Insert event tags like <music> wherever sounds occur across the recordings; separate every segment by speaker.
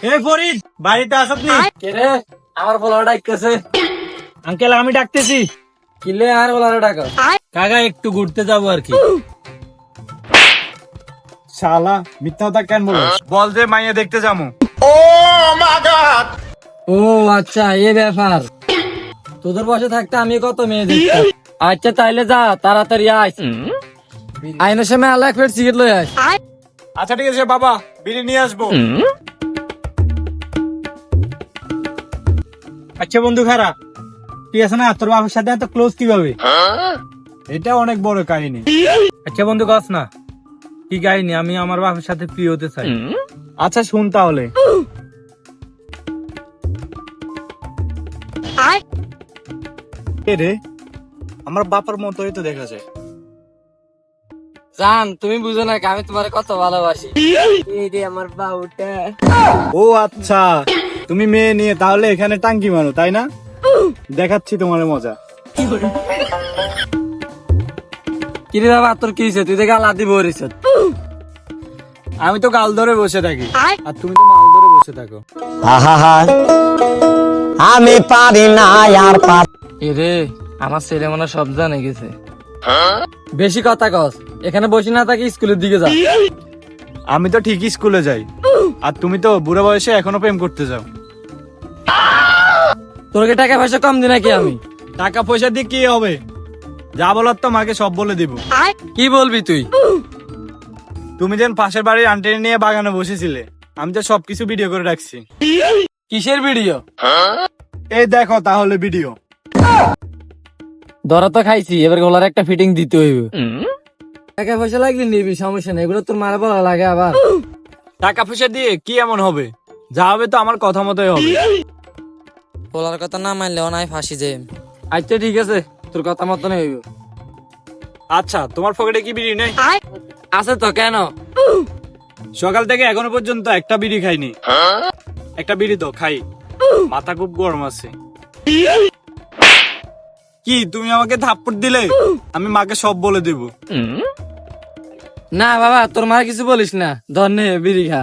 Speaker 1: এ ফরিদ বাড়িতে
Speaker 2: কে? রে? আমার বলার ডাকতেছে
Speaker 1: আঙ্কেল আমি ডাকতেছি।
Speaker 2: কিলে আর বলার ডাকা?
Speaker 1: কাকা একটু ঘুরতে যাব আর কি। শালা মিথ্যা কথা কেন বলো বল যে মাইয়া দেখতে যাব।
Speaker 2: ও আচ্ছা এ ব্যাপার। তোদের বসে থাকতে আমি কত মেয়ে দেখতাম। আচ্ছা তাইলে যা তাড়াতাড়ি আয়। আইনের সময় আলাদা এক প্লেট সিগারেট লই আয়
Speaker 1: আচ্ছা ঠিক আছে বাবা বিড়ি নিয়ে আসব। আচ্ছা বন্ধু খারা ঠিক আছে না তোর বাবার সাথে এত ক্লোজ কীভাবে? এটা অনেক বড় কাহিনী। আচ্ছা বন্ধু কস না। কি কাহিনী? আমি আমার বাবার সাথে প্রিয় হতে চাই। আচ্ছা শুন তাহলে। এ রে? আমার বাপার মতোই তো দেখা যায়।
Speaker 2: জান তুমি বুঝো না আমি তোমার কত ভালোবাসি। এই রে আমার বাবুটা
Speaker 1: ও আচ্ছা। তুমি মেয়ে নিয়ে তাহলে এখানে টাঙ্কি মারো তাই না? দেখাচ্ছি তোমার মজা।
Speaker 2: কিরে বাবা তোর কি হয়েছে? তুই দেখে আলাদি বরিস
Speaker 1: আমি তো গাল ধরে বসে থাকি। আর তুমি তো মাল ধরে বসে থাকো।
Speaker 3: আমি পারি না আর পার
Speaker 2: এ রে আমার ছেলে মনে সব জানে গেছে। বেশি কথা কস এখানে বসে না থাকি স্কুলের দিকে যা।
Speaker 1: আমি তো ঠিকই স্কুলে যাই। আর তুমি তো বুড়ো বয়সে এখনও প্রেম করতে যাও।
Speaker 2: তোরকে টাকা পয়সা কম দি নাকি আমি?
Speaker 1: টাকা পয়সা দিয়ে কি হবে? যা বলার তো মাকে সব বলে দিব।
Speaker 2: কি বলবি তুই?
Speaker 1: তুমি যেন পাশের বাড়ির আন্টি নিয়ে বাগানে বসেছিলে আমি তো সবকিছু ভিডিও করে রাখছি।
Speaker 2: কিসের ভিডিও
Speaker 1: এই দেখো তাহলে ভিডিও
Speaker 2: ধরা তো খাইছি এবার গলার একটা ফিটিং দিতে হইবে। টাকা পয়সা লাগলে নিবি সমস্যা নেই এগুলো তোর মারা বলা লাগে আবার।
Speaker 1: টাকা পয়সা দিয়ে কি এমন হবে? যা হবে তো আমার কথা মতোই হবে।
Speaker 2: বলার কথা না মানলে অনায় ফাঁসি যে। আচ্ছা ঠিক আছে। তোর কথা মতো নেই হইব।
Speaker 1: আচ্ছা তোমার পকেটে কি বিড়ি নেই?
Speaker 2: আছে তো কেন?
Speaker 1: সকাল থেকে এখনও পর্যন্ত একটা বিড়ি খাইনি। একটা বিড়ি তো খাই। মাথা খুব গরম আছে। কি তুমি আমাকে থাপ্পড় দিলে? আমি মাকে সব বলে দেব।
Speaker 2: না বাবা তোর মা কিছু বলিস না। ধর নে বিড়ি খা।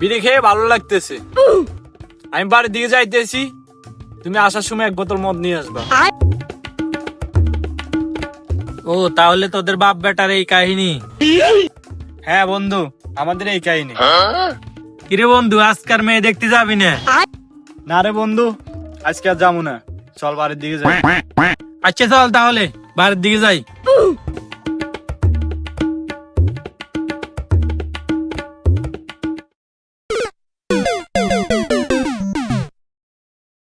Speaker 1: বিড়ি খেয়ে ভালো লাগতেছে। আমি বাড়ির দিকে যাইতেছি। তুমি আসার সময় এক বোতল মদ নিয়ে আসবা। ও তাহলে তোদের বাপ বেটার এই কাহিনী? হ্যাঁ বন্ধু আমাদের এই কাহিনী। কিরে বন্ধু আজকার মেয়ে দেখতে যাবি না? না রে বন্ধু আজকে আর যাব না। চল বাড়ির দিকে যাই। <laughs> আচ্ছা চল তাহলে বাড়ির দিকে যাই।